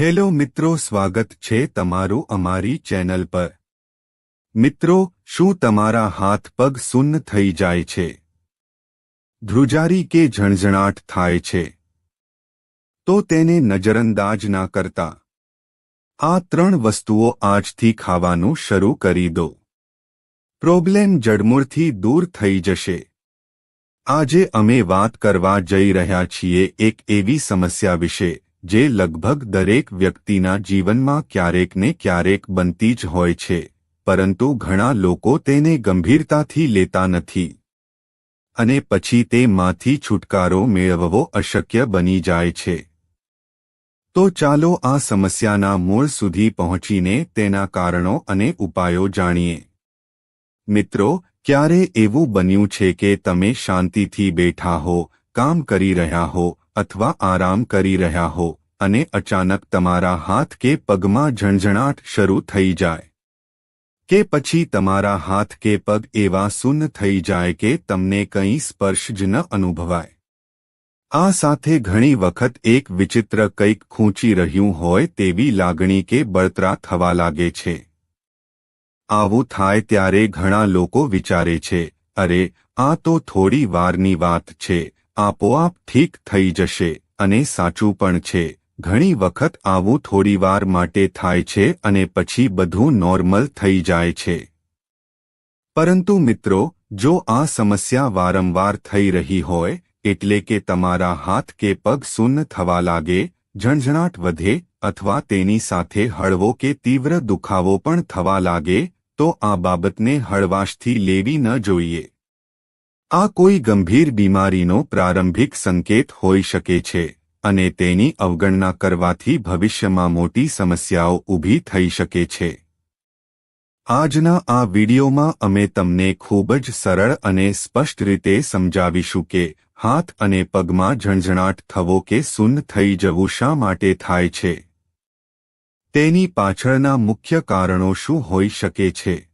Hello મિત્રો, સ્વાગત છે તમારું અમારી ચેનલ પર. મિત્રો, શું તમારા હાથ પગ સુન્ન થઈ જાય છે? ધ્રુજારી કે ઝણઝણાટ થાય છે? તો તેને નજરઅંદાજ ના કરતા. આ ત્રણ વસ્તુઓ આજથી ખાવાનું શરૂ કરી દો. પ્રોબ્લેમ જડમૂળથી દૂર થઈ જશે. આજે અમે વાત કરવા જઈ રહ્યા છીએ એક એવી સમસ્યા વિશે. જે લગભગ દરેક વ્યક્તિના જીવનમાં ક્યારેક ને ક્યારેક બનતી જ હોય છે, પરંતુ ઘણા લોકો તેને ગંભીરતાથી લેતા નથી. અને પછી તેમાંથી છુટકારો મેળવવો અશક્ય બની જાય છે. તો ચાલો આ સમસ્યાના મૂળ સુધી પહોંચીને તેના કારણો અને ઉપાયો જાણીએ. મિત્રો, ક્યારે એવું બન્યું છે કે તમે શાંતિથી બેઠા હો, કામ કરી રહ્યા હો અથવા આરામ કરી રહ્યા હો, અને અચાનક તમારા હાથ કે પગમાં ઝણઝણાટ શરૂ થઈ જાય. કે પછી તમારા હાથ કે પગ એવા સુન્ન થઈ જાય કે તમને કંઈ સ્પર્શ જ ન અનુભવાય. આ સાથે ઘણી વખત એક વિચિત્ર કંઈક ખૂંચી રહ્યું હોય તેવી લાગણી કે બળતરા થવા લાગે છે. આવું થાય ત્યારે ઘણા લોકો વિચારે છે, અરે, આ તો થોડી વારની વાત છે આપોઆપ ઠીક થઈ જશે અને સાચું પણ છે. ઘણી વખત આવું થોડીવાર માટે થાય છે અને પછી બધું નોર્મલ થઈ જાય છે. પરંતુ મિત્રો, જો આ સમસ્યા વારંવાર થઈ રહી હોય, એટલે કે તમારા હાથ કે પગ સુન્ન થવા લાગે, ઝણઝણાટ વધે, અથવા તેની સાથે હળવો કે તીવ્ર દુખાવો પણ થવા લાગે, તો આ બાબતને હળવાશથી લેવી ન જોઈએ. આ કોઈ ગંભીર બીમારીનો પ્રારંભિક સંકેત હોઈ શકે છે અને તેની અવગણના કરવાથી ભવિષ્યમાં મોટી સમસ્યાઓ ઊભી થઈ શકે છે. આજના આ વિડિયોમાં અમે તમને ખૂબ જ સરળ અને સ્પષ્ટ રીતે સમજાવીશું કે હાથ અને પગમાં ઝણઝણાટ થવો કે સુન્ન થઈ જવું શા માટે થાય છે. તેની પાછળના મુખ્ય કારણો શું હોઈ શકે છે?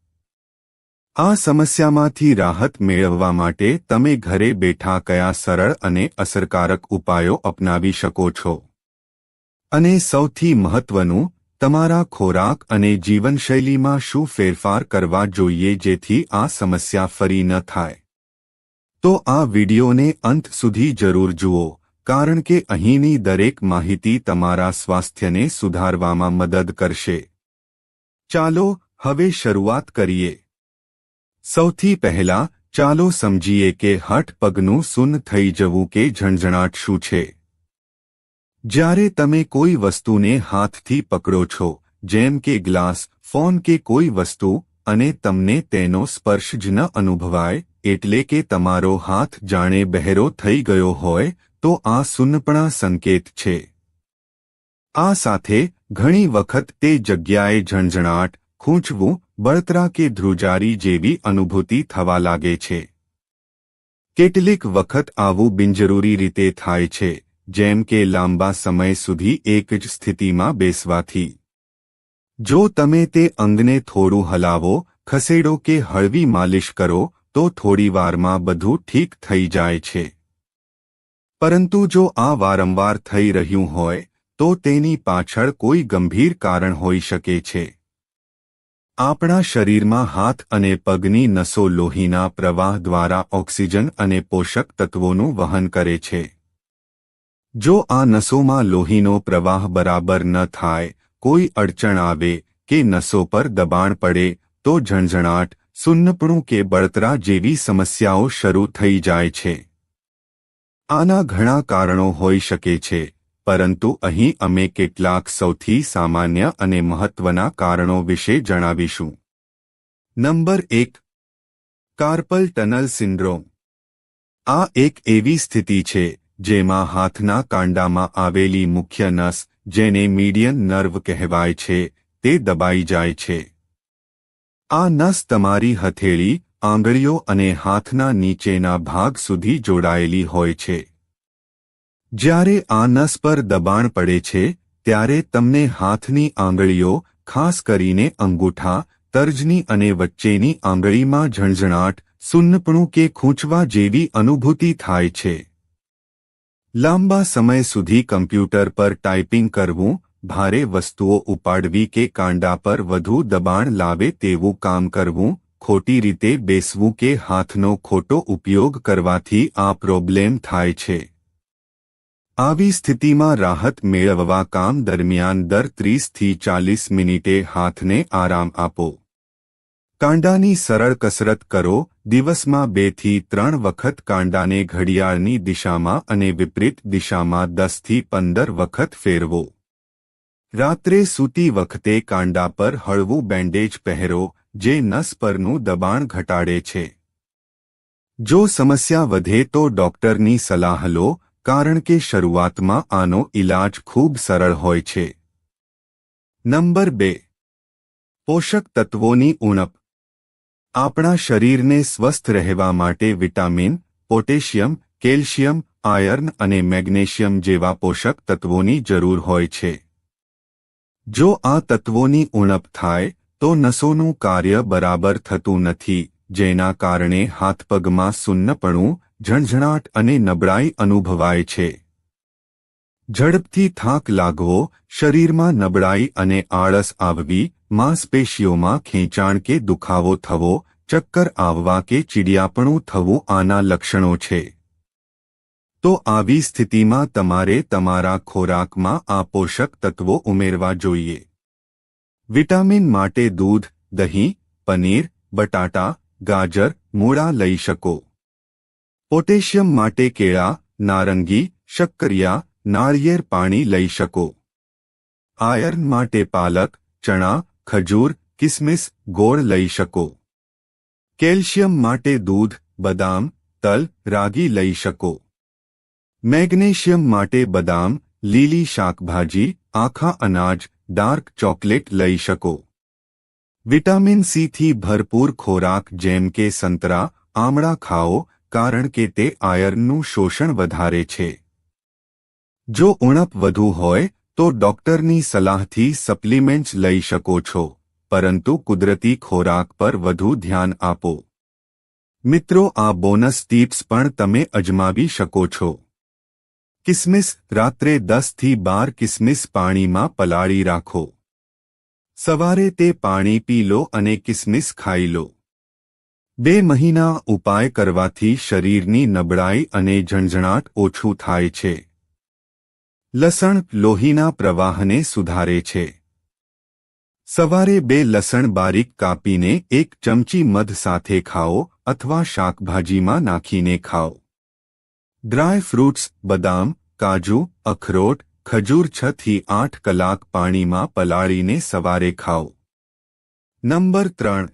આ સમસ્યામાંથી રાહત મેળવવા માટે તમે ઘરે બેઠા કયા સરળ અને અસરકારક ઉપાયો અપનાવી શકો છો? અને સૌથી મહત્વનું, તમારા ખોરાક અને જીવનશૈલીમાં શું ફેરફાર કરવા જોઈએ જેથી આ સમસ્યા ફરી ન થાય? તો આ વિડિયોને અંત સુધી જરૂર જુઓ, કારણ કે અહીંની દરેક માહિતી તમારા સ્વાસ્થ્યને સુધારવામાં મદદ કરશે. ચાલો, હવે શરૂઆત કરીએ. સૌથી પહેલા, ચાલો સમજીએ કે હઠ પગનું સુન્ન થઈ જવું કે ઝણઝણાટ શું છે. જ્યારે તમે કોઈ વસ્તુને હાથથી પકડો છો, જેમ કે ગ્લાસ, ફોન કે કોઈ વસ્તુ, અને તમને તેનો સ્પર્શ જ ન અનુભવાય, એટલે કે તમારો હાથ જાણે બહેરો થઈ ગયો હોય, તો આ સુન્નપણા સંકેત છે. આ સાથે, ઘણી વખત તે જગ્યાએ ઝણઝણાટ ખૂંચવું બળતરા કે ધ્રુજારી જેવી અનુભૂતિ થવા લાગે છે. કેટલીક વખત આવું બિનજરૂરી રીતે થાય છે, જેમ કે લાંબા સમય સુધી એક જ સ્થિતિમાં બેસવાથી. જો તમે તે અંગને થોડું હલાવો, ખસેડો કે હળવી માલિશ કરો, તો થોડીવારમાં બધું ઠીક થઈ જાય છે. પરંતુ જો આ વારંવાર થઈ રહ્યું હોય, તો તેની પાછળ કોઈ ગંભીર કારણ હોઈ શકે છે. આપણા શરીરમાં હાથ અને પગની નસો લોહીના પ્રવાહ દ્વારા ઓક્સિજન અને પોષક તત્વોનું વહન કરે છે. જો આ નસોમાં લોહીનો પ્રવાહ બરાબર ન થાય, કોઈ અડચણ આવે કે નસો પર દબાણ પડે, તો ઝણઝણાટ, સુન્નપણું કે બળતરા જેવી સમસ્યાઓ શરૂ થઈ જાય છે. આના ઘણા કારણો હોઈ શકે છે. પરંતુ અહીં અમે કેટલાક સૌથી સામાન્ય અને મહત્વના કારણો વિશે જણાવીશું. નંબર એક, કાર્પલ ટનલ સિન્ડ્રોમ. આ એક એવી સ્થિતિ છે જેમાં હાથના કાંડામાં આવેલી મુખ્ય નસ, જેને મીડિયન નર્વ કહેવાય છે, તે દબાઈ જાય છે. આ નસ તમારી હથેળી, આંગળીઓ અને હાથના નીચેના ભાગ સુધી જોડાયેલી હોય છે. જ્યારે આ નસ પર દબાણ પડે છે, ત્યારે તમને હાથની આંગળીઓ, ખાસ કરીને અંગૂઠા, તર્જની અને વચ્ચેની આંગળીમાં ઝણઝણાટ, સુન્નપણું કે ખૂંચવા જેવી અનુભૂતિ થાય છે. લાંબા સમય સુધી કમ્પ્યુટર પર ટાઈપિંગ કરવું, ભારે વસ્તુઓ ઉપાડવી કે કાંડા પર વધુ દબાણ લાવે તેવું કામ કરવું, ખોટી રીતે બેસવું કે હાથનો ખોટો ઉપયોગ કરવાથી આ પ્રોબ્લેમ થાય છે. આવી સ્થિતિમાં રાહત મેળવવા કામ દરમિયાન દર ત્રીસથી ચાલીસ મિનિટે હાથને આરામ આપો. કાંડાની સરળ કસરત કરો, દિવસમાં બેથી ત્રણ વખત કાંડાને ઘડિયાળની દિશામાં અને વિપરીત દિશામાં દસથી પંદર વખત ફેરવો. રાત્રે સૂતી વખતે કાંડા પર હળવું બેન્ડેજ પહેરો, જે નસ પરનું દબાણ ઘટાડે છે. જો સમસ્યા વધે તો ડોક્ટરની સલાહ લો કારણ કે શરૂઆતમાં આનો ઇલાજ ખૂબ સરળ હોય છે. નંબર બે. પોષક તત્વોની ઉણપ. આપણા શરીરને સ્વસ્થ રહેવા માટે વિટામિન, પોટેશિયમ, કેલ્શિયમ, આયર્ન અને મેગ્નેશિયમ જેવા પોષક તત્વોની જરૂર હોય છે. જો આ તત્વોની ઉણપ થાય, તો નસોનું કાર્ય બરાબર થતું નથી, જેના કારણે હાથપગમાં સુન્નપણું ઝણઝણાટ અને નબળાઈ અનુભવાય છે. ઝડપથી થાક લાગવો, શરીરમાં નબળાઈ અને આળસ આવવી, માંસપેશીઓમાં ખેંચાણ કે દુખાવો થવો, ચક્કર આવવા કે ચીડિયાપણું થવું આના લક્ષણો છે. તો આવી સ્થિતિમાં તમારે તમારા ખોરાકમાં આ પોષક તત્વો ઉમેરવા જોઈએ. વિટામિન માટે દૂધ, દહીં, પનીર, બટાટા, ગાજર, મૂળા લઈ શકો. પોટેશિયમ માટે કેળા, નારંગી, શક્કરિયા નાળિયેર પાણી લઈ શકો. આયર્ન માટે પાલક, ચણા, ખજૂર, કિસમિસ, ગોળ લઈ શકો. કેલ્શિયમ માટે દૂધ, બદામ, તલ, રાગી લઈ શકો. મેગ્નેશિયમ માટે બદામ, લીલી શાકભાજી, આખા અનાજ, ડાર્ક ચોકલેટ લઈ શકો. વિટામિન સીથી ભરપૂર ખોરાક જેમ કે સંતરા, આમળા ખાઓ કારણ કે તે આયર્નનું શોષણ વધારે છે. જો ઉણપ વધુ હોય, તો ડોક્ટરની સલાહથી સપ્લિમેન્ટ્સ લઈ શકો છો, પરંતુ કુદરતી ખોરાક પર વધુ ધ્યાન આપો. મિત્રો, આ બોનસ ટીપ્સ પણ તમે અજમાવી શકો છો. કિસમિસ રાત્રે દસથી બાર કિસમિસ પાણીમાં પલાળી રાખો. સવારે તે પાણી પી લો અને કિસમિસ ખાઈ લો. બે મહિના ઉપાય કરવાથી શરીરની નબળાઈ અને ઝણઝણાટ ઓછું થાય છે. લસણ લોહીના પ્રવાહને સુધારે છે. સવારે બે લસણ બારીક કાપીને એક ચમચી મધ સાથે ખાઓ અથવા શાકભાજીમાં નાખીને ખાઓ. ડ્રાય ફ્રૂટ્સ, બદામ, કાજુ, અખરોટ, ખજૂર છ થી આઠ કલાક પાણીમાં પલાળીને સવારે ખાઓ. નંબર ત્રણ.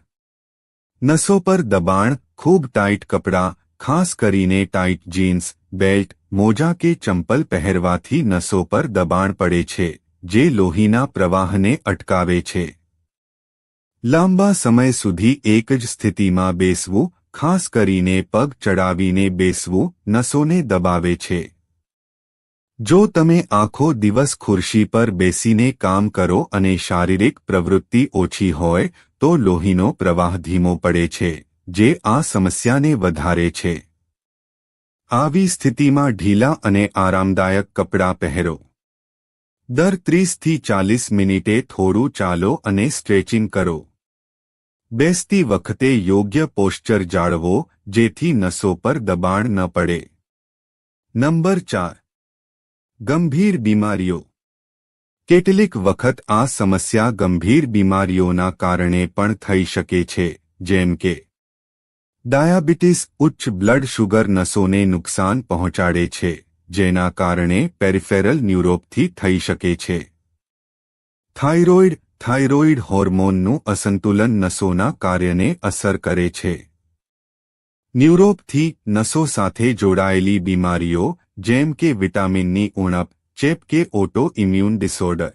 નસો પર દબાણ, ખૂબ ટાઈટ કપડાં, ખાસ કરીને ટાઇટ જીન્સ, બેલ્ટ, મોજા કે ચંપલ પહેરવાથી નસો પર દબાણ પડે છે, જે લોહીના પ્રવાહને અટકાવે છે. લાંબા સમય સુધી એક જ સ્થિતિમાં બેસવું, ખાસ કરીને પગ ચડાવીને બેસવું, નસોને દબાવે છે. જો તમે આખો દિવસ ખુરશી પર બેસીને કામ કરો અને શારીરિક પ્રવૃત્તિ ઓછી હોય, તો લોહીનો પ્રવાહ ધીમો પડે છે, જે આ સમસ્યાને વધારે છે. આવી સ્થિતિમાં ઢીલા અને આરામદાયક કપડાં પહેરો. દર ત્રીસથી ચાલીસ મિનિટે થોડું ચાલો અને સ્ટ્રેચિંગ કરો. બેસતી વખતે યોગ્ય પોશ્ચર જાળવો, જેથી નસો પર દબાણ ન પડે. નંબર ચાર. ગંભીર બીમારીઓ. કેટલીક વખત આ સમસ્યા ગંભીર બીમારીઓના કારણે પણ થઈ શકે છે, જેમ કે ડાયાબિટીસ, ઉચ્ચ બ્લડ શુગર નસોને નુકસાન પહોંચાડે છે, જેના કારણે પેરિફેરલ ન્યુરોપથી થઈ શકે છે. થાઇરોઇડ થાઇરોઇડ હોર્મોનનું અસંતુલન નસોના કાર્યને અસર કરે છે. ન્યુરોપથી નસો સાથે જોડાયેલી બીમારીઓ, જેમ કે વિટામિનની ઉણપ, ચેપ કે ઓટો ઇમ્યુન ડિસઓર્ડર.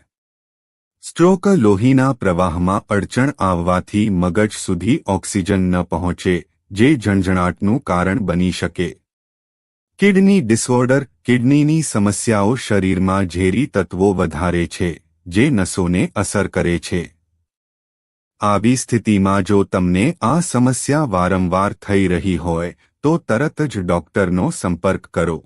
સ્ટ્રોક લોહીના પ્રવાહમાં અડચણ આવવાથી મગજ સુધી ઓક્સિજન ન પહોંચે, જે ઝંઝણાટનું કારણ બની શકે. કિડની ડિસઓર્ડર, કિડનીની સમસ્યાઓ શરીરમાં ઝેરી તત્વો વધારે છે, જે નસોને અસર કરે છે. આવી સ્થિતિમાં જો તમને આ સમસ્યા વારંવાર થઈ રહી હોય, તો તરત જ ડોક્ટરનો સંપર્ક કરો.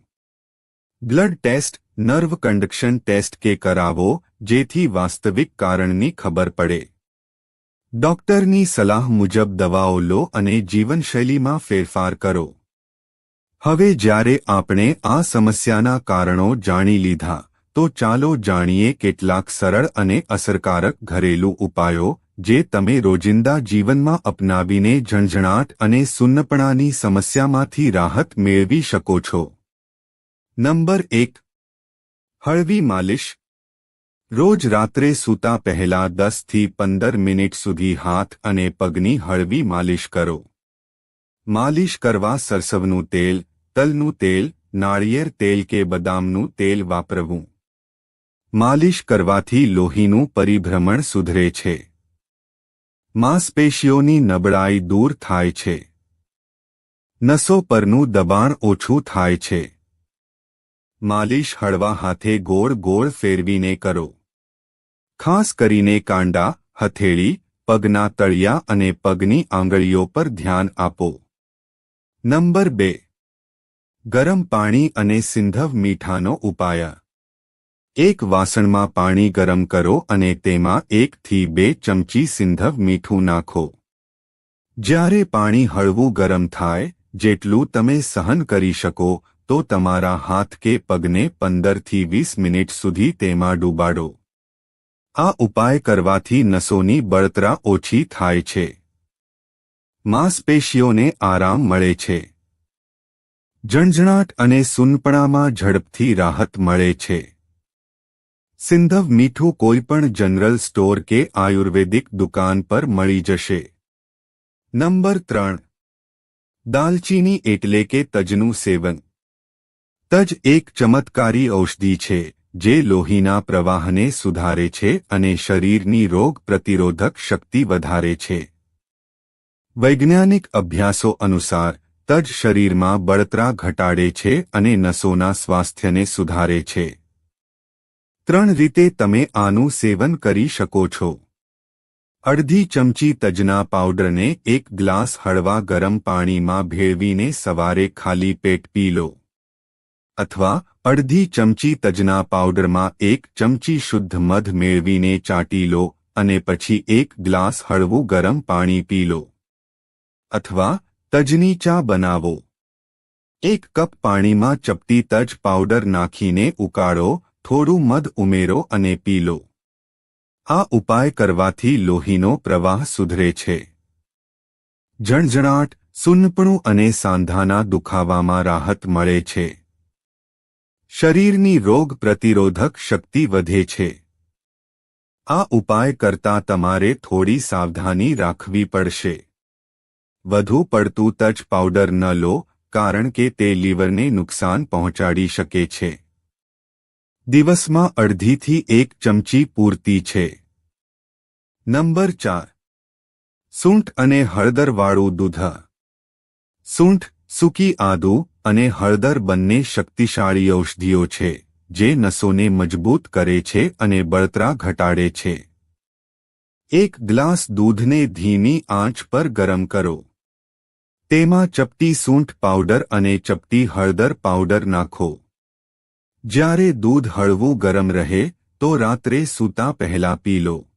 Blood test, nerve conduction test કે કરાવો, જેથી વાસ્તવિક કારણની ખબર પડે. ડોક્ટરની સલાહ મુજબ દવાઓ લો અને જીવનશૈલીમાં ફેરફાર કરો. હવે જ્યારે આપણે આ સમસ્યાના કારણો જાણી લીધા, તો ચાલો જાણીએ કેટલાક સરળ અને અસરકારક ઘરેલું ઉપાયો જે તમે રોજિંદા જીવનમાં અપનાવીને ઝણઝણાટ અને સુન્નપણાની સમસ્યામાંથી રાહત મેળવી શકો છો. નંબર એક. હળવી માલિશ. રોજ રાત્રે સૂતા પહેલા દસથી પંદર મિનિટ સુધી હાથ અને પગની હળવી માલિશ કરો. માલિશ કરવા સરસવનું તેલ, તલનું તેલ, નાળિયેર તેલ કે બદામનું તેલ વાપરવું. માલિશ કરવાથી લોહીનું પરિભ્રમણ સુધરે છે. માંસપેશીઓની નબળાઈ દૂર થાય છે. નસો પરનું દબાણ ઓછું થાય છે. માલિશ હળવા હાથે ગોળ ગોળ ફેરવીને કરો. ખાસ કરીને કાંડા, હથેળી, પગના તળિયા અને પગની આંગળીઓ પર ધ્યાન આપો. નંબર બે. ગરમ પાણી અને સિંધવ મીઠાનો ઉપાય. એક વાસણમાં પાણી ગરમ કરો અને તેમાં એકથી બે ચમચી સિંધવ મીઠું નાખો. જ્યારે પાણી હળવું ગરમ થાય, જેટલું તમે સહન કરી શકો, તો તમારા હાથ કે પગને પંદરથી વીસ મિનિટ સુધી તેમાં ડૂબાડો. આ ઉપાય કરવાથી નસોની બળતરા ઓછી થાય છે. માંસપેશીઓને આરામ મળે છે. જણજણાટ અને સુનપણામાં ઝડપથી રાહત મળે છે. સિંધવ મીઠું કોઈપણ જનરલ સ્ટોર કે આયુર્વેદિક દુકાન પર મળી જશે. નંબર ત્રણ. દાલચીની એટલે કે તજનું સેવન. તજ એક ચમત્કારી ઔષધિ છે, જે લોહીના પ્રવાહને સુધારે છે અને શરીરની રોગ પ્રતિરોધક શક્તિ વધારે છે. વૈજ્ઞાનિક અભ્યાસો અનુસાર, તજ શરીરમાં બળતરા ઘટાડે છે અને નસોના સ્વાસ્થ્યને સુધારે છે. ત્રણ રીતે તમે આનું સેવન કરી શકો છો. અડધી ચમચી તજના પાવડરને એક ગ્લાસ હળવા ગરમ પાણીમાં ભેળવીને સવારે ખાલી પેટ પી લો. અથવા અડધી ચમચી તજના પાવડરમાં એક ચમચી શુદ્ધ મધ મેળવીને ચાટી લો અને પછી એક ગ્લાસ હળવું ગરમ પાણી પી લો. અથવા તજની ચા બનાવો. એક કપ પાણીમાં ચપટી તજ પાવડર નાખીને ઉકાળો થોડું મધ ઉમેરો અને પી લો. આ ઉપાય કરવાથી લોહીનો પ્રવાહ સુધરે છે. જણજણાટ સુન્નપણું અને સાંધાના દુખાવામાં રાહત મળે છે. શરીરની રોગ પ્રતિરોધક શક્તિ વધે છે. આ ઉપાય કરતા તમારે થોડી સાવધાની રાખવી પડશે. વધુ પડતું તજ પાવડર ન લો, કારણ કે તે લીવરને નુકસાન પહોંચાડી શકે છે. દિવસમાં અડધીથી એક ચમચી પૂરતી છે. નંબર ચાર. સૂંઠ અને હળદરવાળું દૂધ. સૂંઠ, સૂકી આદુ અને હળદર બંને શક્તિશાળી ઔષધિઓ છે, જે નસોને મજબૂત કરે છે અને બળતરા ઘટાડે છે. એક ગ્લાસ દૂધને ધીમી આંચ પર ગરમ કરો. તેમાં ચપટી સૂંઠ પાવડર અને ચપટી હળદર પાવડર નાખો. જ્યારે દૂધ હળવું ગરમ રહે, તો રાત્રે સૂતા પહેલા પી લો.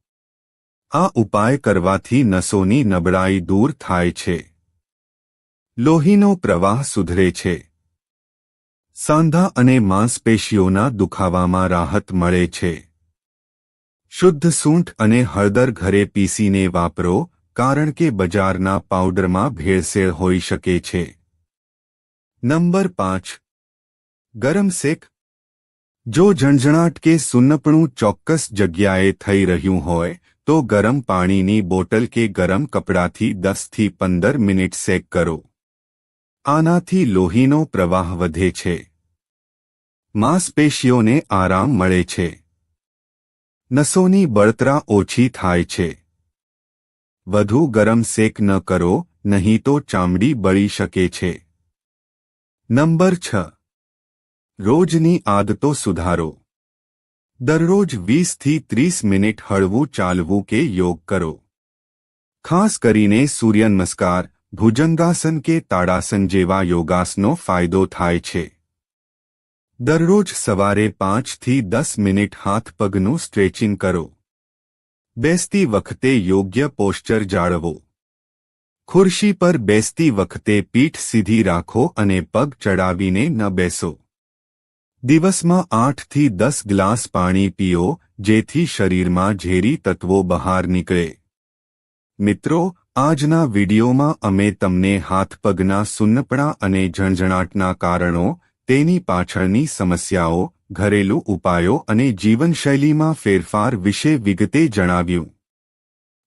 આ ઉપાય કરવાથી નસોની નબળાઈ દૂર થાય છે. લોહીનો પ્રવાહ સુધરે છે. સાંધા અને માંસપેશીઓના દુખાવામાં રાહત મળે છે. શુદ્ધ સૂંઠ અને હળદર ઘરે પીસીને વાપરો, કારણ કે બજારના પાવડરમાં ભેળસેળ હોઈ શકે છે. નંબર પાંચ. ગરમ શેક જો ઝણઝણાટ કે સુન્નપણું ચોક્કસ જગ્યાએ થઈ રહ્યું હોય, તો ગરમ પાણીની બોટલ કે ગરમ કપડાથી દસથી પંદર મિનિટ સેક કરો. આનાથી લોહીનો પ્રવાહ વધે છે. માંસપેશીઓને આરામ મળે છે. નસોની બળતરા ઓછી થાય છે. વધુ ગરમ શેક ન કરો, નહીં તો ચામડી બળી શકે છે. નંબર છ. રોજની આદતો સુધારો. દરરોજ વીસથી ત્રીસ મિનિટ હળવું ચાલવું કે યોગ કરો. ખાસ કરીને સૂર્ય નમસ્કાર ભુજંગાસન કે તાડાસન જેવા યોગાસનો ફાયદો થાય છે. દરરોજ સવારે પાંચથી દસ મિનિટ હાથ પગનું સ્ટ્રેચિંગ કરો. બેસતી વખતે યોગ્ય પોસ્ચર જાળવો. ખુરશી પર બેસતી વખતે પીઠ સીધી રાખો અને પગ ચડાવીને ન બેસો. દિવસમાં આઠથી દસ ગ્લાસ પાણી પીઓ, જેથી શરીરમાં ઝેરી તત્વો બહાર નીકળે. મિત્રો, આજના વિડીયોમાં અમે તમને હાથપગના સુન્નપણા અને ઝણઝણાટના કારણો, તેની પાછળની સમસ્યાઓ, ઘરેલું ઉપાયો અને જીવનશૈલીમાં ફેરફાર વિશે વિગતે જણાવ્યું.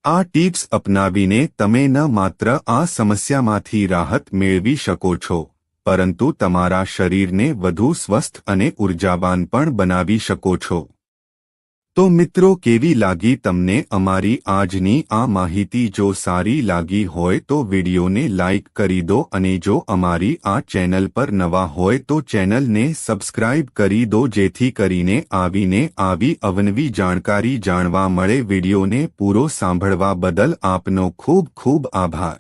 આ ટીપ્સ અપનાવીને તમે ન માત્ર આ સમસ્યામાંથી રાહત મેળવી શકો છો. પરંતુ તમારા શરીરને વધુ સ્વસ્થ અને ઉર્જાવાન પણ બનાવી શકો છો. તો મિત્રો, કેવી લાગી તમને અમારી આજની આ માહિતી? જો સારી લાગી હોય તો વિડીયોને લાઇક કરી દો અને જો અમારી આ ચેનલ પર નવા હોય તો ચેનલને સબસ્ક્રાઇબ કરી દો, જેથી કરીને આવીને આવી અવનવી જાણકારી જાણવા મળે. વિડીયોને પૂરો સાંભળવા બદલ આપનો ખૂબ ખૂબ આભાર.